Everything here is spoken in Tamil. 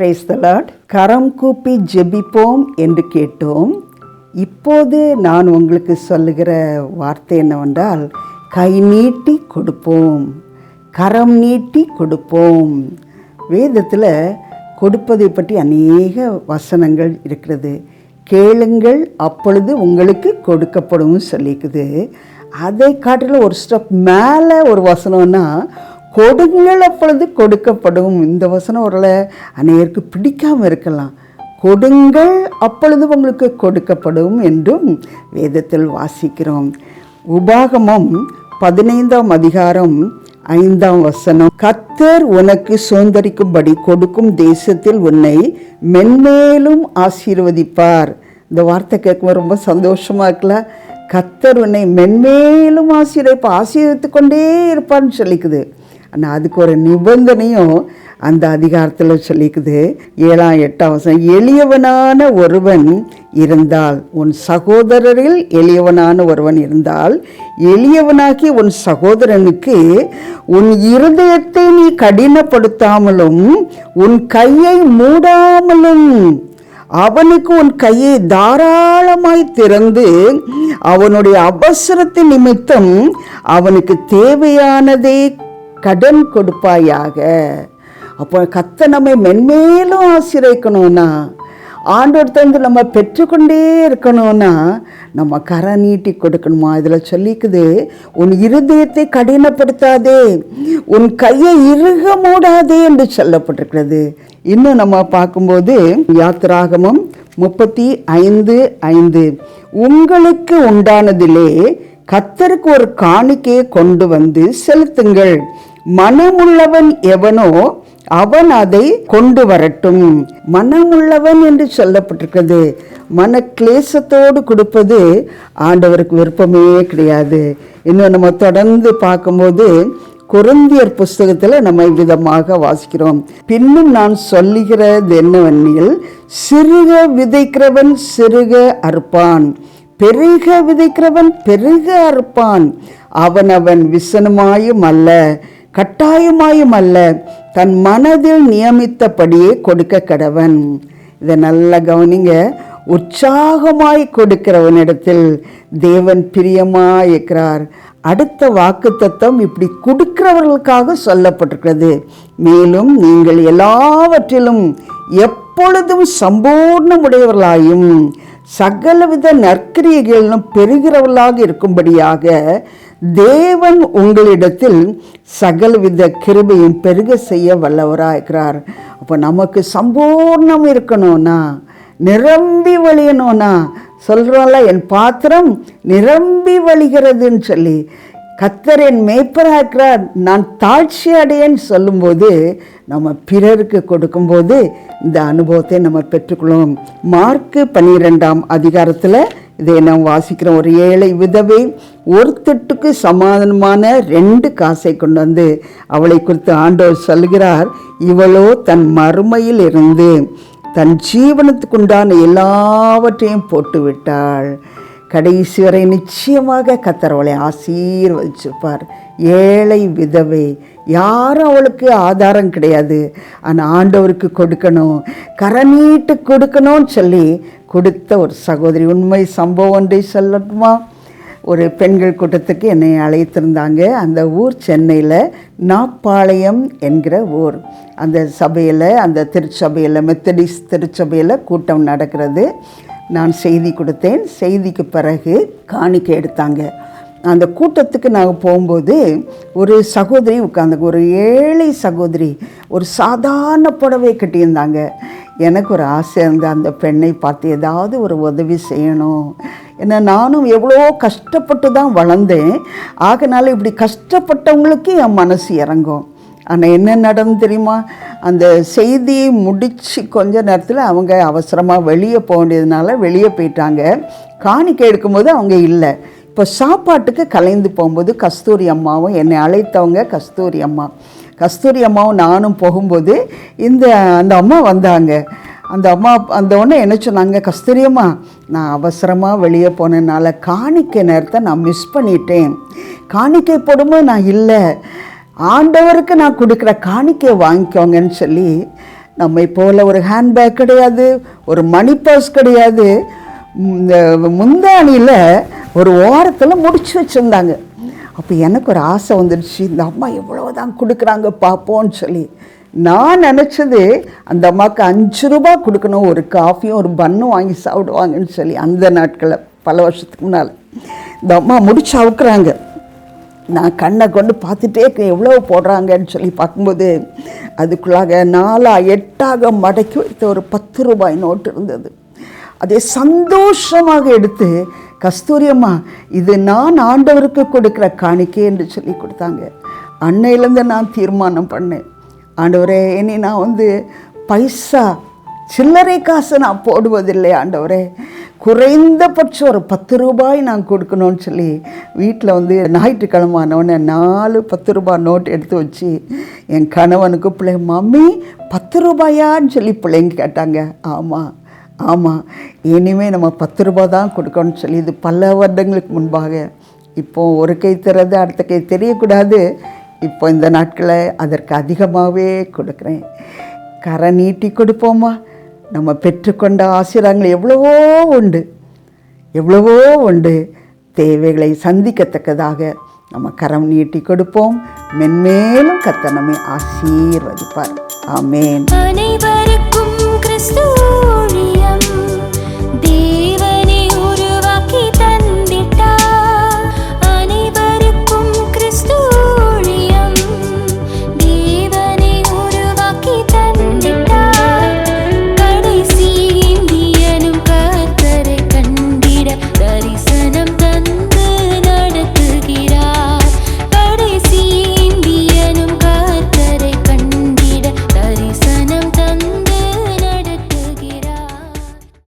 பிரைஸ் த லாட் கரம் கூப்பி ஜெபிப்போம் என்று கேட்டோம். இப்போது நான் உங்களுக்கு சொல்லுகிற வார்த்தை என்னவென்றால் கை நீட்டி கொடுப்போம். கரம் நீட்டி கொடுப்போம். வேதத்தில் கொடுப்பதை பற்றி அநேக வசனங்கள் இருக்கிறது. கேளுங்கள் அப்பொழுது உங்களுக்கு கொடுக்கப்படும் சொல்லிக்குது. அதை காட்டிலும் ஒரு ஸ்டெப் மேலே ஒரு வசனம்னா கொடுங்கள் அப்பொழுது கொடுக்கப்படும். இந்த வசனம் ஒரு அநேருக்கு பிடிக்காமல் இருக்கலாம். கொடுங்கள் அப்பொழுது உங்களுக்கு கொடுக்கப்படும் என்றும் வேதத்தில் வாசிக்கிறோம். உபாகமம் பதினைந்தாம் அதிகாரம் ஐந்தாம் வசனம். கத்தர் உனக்கு சுதந்திரிக்கும்படி கொடுக்கும் தேசத்தில் உன்னை மென்மேலும் ஆசீர்வதிப்பார். இந்த வார்த்தை கேட்கும்போது ரொம்ப சந்தோஷமாக இருக்கல கத்தர் உன்னை மென்மேலும் ஆசீர்வதிப்பு ஆசீர்வதித்து கொண்டே இருப்பார்னு சொல்லிக்குது. ஆனால் அதுக்கு ஒரு நிபந்தனையும் அந்த அதிகாரத்தில் சொல்லிக்குது. ஏழாம் எட்டாம் வசனம் எளியவனான ஒருவன் இருந்தால் உன் சகோதரரில் எளியவனான ஒருவன் இருந்தால் எளியவனாகி உன் சகோதரனுக்கு உன் இருதயத்தை நீ கடினப்படுத்தாமலும் உன் கையை மூடாமலும் அவனுக்கு உன் கையை தாராளமாய் திறந்து அவனுடைய அவசரத்தின் நிமித்தம் அவனுக்கு தேவையானதை கடன் கொடுப்பாயாக. அப்போ கத்த நம்மை மென்மேலும் ஆசிரியக்கணும்னா ஆண்டோடத்தந்து நம்ம பெற்றுக்கொண்டே இருக்கணும்னா நம்ம கரை நீட்டி கொடுக்கணுமா? இதில் சொல்லிக்குது உன் இருதயத்தை கடினப்படுத்தாதே உன் கையை இறுக மூடாதே என்று சொல்லப்பட்டிருக்கிறது. இன்னும் நம்ம பார்க்கும்போது யாத்திராகமம் முப்பத்தி ஐந்து ஐந்து. உங்களுக்கு உண்டானதிலே கத்தருக்கு ஒரு காணிக்கையை கொண்டு வந்து செலுத்துங்கள். மனமுள்ளவன் எவனோ அவன் அதை கொண்டு வரட்டும். மனமுள்ளவன் என்று சொல்லப்பட்டிருக்கிறது. மன கிளேசத்தோடு கொடுப்பது ஆண்டவருக்கு விருப்பமே கிடையாது. இன்னும் நம்ம தொடர்ந்து பார்க்கும்போது குருந்தியர் புஸ்தகத்தில் நம்ம விதமாக வாசிக்கிறோம். பின்னும் நான் சொல்லுகிறது என்னவெனில் சிறுக விதைக்கிறவன் சிறுக அறுப்பான். பெருக விதைக்கிறவன் பெருக அறுப்பான். அவன் விசனமாயும் அல்ல. கட்டாயமாயும் அல்ல தன் மனதில் நியமித்தபடியே கொடுக்க கடவன். இதை நல்லா கவனிங்க. உற்சாகமாய் கொடுக்கிறவனிடத்தில் தேவன் பிரியமாய் இருக்கிறார் அடுத்த வாக்கு தத்துவம் இப்படி கொடுக்கிறவர்களுக்காக சொல்லப்பட்டிருக்கிறது. மேலும் நீங்கள் எல்லாவற்றிலும் எப்பொழுதும் சம்பூர்ணமுடையவர்களாயும் சகலவித நற்கிரியைகளிலும் பெறுகிறவர்களாக இருக்கும்படியாக தேவன் உங்களிடத்தில் சகலவித கிருபையும் பெருக செய்ய வல்லவராக இருக்கிறார். அப்போ நமக்கு சம்பூர்ணம் இருக்கணும்னா நிரம்பி வழியணும்னா சொல்கிறோம்ல என் பாத்திரம் நிரம்பி வழிகிறதுன்னு சொல்லி கத்தர் என் மேய்ப்பராக இருக்கிறார் நான் தாழ்ச்சி அடையன்னு சொல்லும்போது நம்ம பிறருக்கு கொடுக்கும்போது இந்த அனுபவத்தை நம்ம பெற்றுக்கொள்வோம் மார்க்கு பன்னிரெண்டாம் அதிகாரத்தில் இதை நாம் வாசிக்கிறோம். ஒரு ஏழை விதவை ஒருத்தட்டுக்கு சமாதானமான ரெண்டு காசை கொண்டு வந்து அவளை குறித்து ஆண்டவர் சொல்கிறார் இவளோ தன் மறுமையில் இருந்து தன் ஜீவனத்துக்குண்டான எல்லாவற்றையும் போட்டு விட்டாள் கடைசி வரை நிச்சயமாக கத்தரவளை ஆசீர்வதிச்சிருப்பார் ஏழை விதவை. யாரும் அவளுக்கு ஆதாரம் கிடையாது. ஆனால் ஆண்டவருக்கு கொடுக்கணும். கரநீட்டு கொடுக்கணும்னு சொல்லி கொடுத்த ஒரு சகோதரி. உண்மை சம்பவம் ஒன்றை சொல்லட்டுமா? ஒரு பெண்கள் கூட்டத்துக்கு என்னை அழைத்திருந்தாங்க. அந்த ஊர் சென்னையில் நாப்பாளையம் என்கிற ஊர். அந்த சபையில் அந்த திருச்சபையில் மெத்தடிஸ் திருச்சபையில் கூட்டம் நடக்கிறது. நான் செய்தி கொடுத்தேன். செய்திக்கு பிறகு காணிக்கை எடுத்தாங்க. அந்த கூட்டத்துக்கு நாங்கள் போகும்போது ஒரு சகோதரி உட்காந்து ஒரு ஏழை சகோதரி ஒரு சாதாரண புடவை கட்டியிருந்தாங்க. எனக்கு ஒரு ஆசை இருந்த அந்த பெண்ணை பார்த்து ஏதாவது ஒரு உதவி செய்யணும். ஏன்னா நானும் எவ்வளோ கஷ்டப்பட்டு தான் வளர்ந்தேன். ஆகனால இப்படி கஷ்டப்பட்டவங்களுக்கு என் மனசு இறங்கும். ஆனால் என்ன நடந்து தெரியுமா? அந்த செய்தியை முடித்து கொஞ்ச நேரத்தில் அவங்க அவசரமாக வெளியே போக வேண்டியதுனால வெளியே போயிட்டாங்க. காணிக்கை எடுக்கும்போது அவங்க இல்லை. இப்போ சாப்பாட்டுக்கு கலைந்து போகும்போது கஸ்தூரி அம்மாவும் என்னை அழைத்தவங்க கஸ்தூரி அம்மா. கஸ்தூரி அம்மாவும் நானும் போகும்போது இந்த அந்த அம்மா வந்தாங்க. அந்த அம்மா அந்த ஒன்று என்ன சொன்னாங்க கஸ்தூரி அம்மா நான் அவசரமாக வெளியே போனதுனால காணிக்கை நேரத்தை நான் மிஸ் பண்ணிட்டேன். காணிக்கை போடும்போது நான் இல்லை. ஆண்டவருக்கு நான் கொடுக்குற காணிக்கையை வாங்கிக்கோங்கன்னு சொல்லி நம்மை போல் ஒரு ஹேண்ட்பேக் கிடையாது ஒரு மணி பர்ஸ் கிடையாது. இந்த முந்தானியில் ஒரு ஓரத்தில் முடிச்சு வச்சுருந்தாங்க. அப்போ எனக்கு ஒரு ஆசை வந்துடுச்சு இந்த அம்மா எவ்வளோ தான் கொடுக்குறாங்க பார்ப்போம்னு சொல்லி. நான் நினச்சது அந்த அம்மாவுக்கு அஞ்சு ரூபா கொடுக்கணும் ஒரு காஃபியும் ஒரு பன்னும் வாங்கி சாப்பிடுவாங்கன்னு சொல்லி அந்த நாட்களில் பல வருஷத்துக்கு முன்னால். இந்த அம்மா முடிச்சு அவுக்குறாங்க. நான் கண்ணை கொண்டு பார்த்துட்டே இருக்கேன் எவ்வளோ போடுறாங்கன்னு சொல்லி பார்க்கும்போது அதுக்குள்ளாக நாலா எட்டாக மடக்கி வைத்த ஒரு பத்து ரூபாய் நோட்டு இருந்தது. அதை சந்தோஷமாக எடுத்து கஸ்தூரியம்மா இது நான் ஆண்டவருக்கு கொடுக்குற காணிக்கை என்று சொல்லி கொடுத்தாங்க. அன்னையிலேருந்து நான் தீர்மானம் பண்ணேன். ஆண்டவரே இனி நான் வந்து பைசா சில்லறை காசு நான் போடுவதில்லை ஆண்டவரே. குறைந்தபட்சம் ஒரு பத்து ரூபாய் நான் கொடுக்கணும்னு சொல்லி வீட்டில் வந்து ஞாயிற்றுக்கிழமை ஆனவுடனே நாலு பத்து ரூபாய் நோட் எடுத்து வச்சு என் கணவனுக்கு பிள்ளை மம்மி பத்து ரூபாயான்னு சொல்லி பிள்ளைங்க கேட்டாங்க. ஆமாம் ஆமாம் இனிமேல் நம்ம பத்து ரூபாய் தான் கொடுக்கணும்னு சொல்லி இது பல வருடங்களுக்கு முன்பாக இப்போது ஒரு கை திறது அடுத்த கை தெரியக்கூடாது. இப்போ இந்த நாட்களை அதற்கு அதிகமாகவே கொடுக்குறேன். கரை நீட்டி கொடுப்போமா? நம்ம பெற்றுக்கொண்ட ஆசீர்வாதங்கள் எவ்வளவோ உண்டு. எவ்வளவோ உண்டு. தேவைகளை சந்திக்கத்தக்கதாக நம்ம கரம் நீட்டி கொடுப்போம். மென்மேலும் கத்த நம்மை ஆசீர்வதிப்பார். ஆமேன். அனைவருக்கும் கிறிஸ்துவ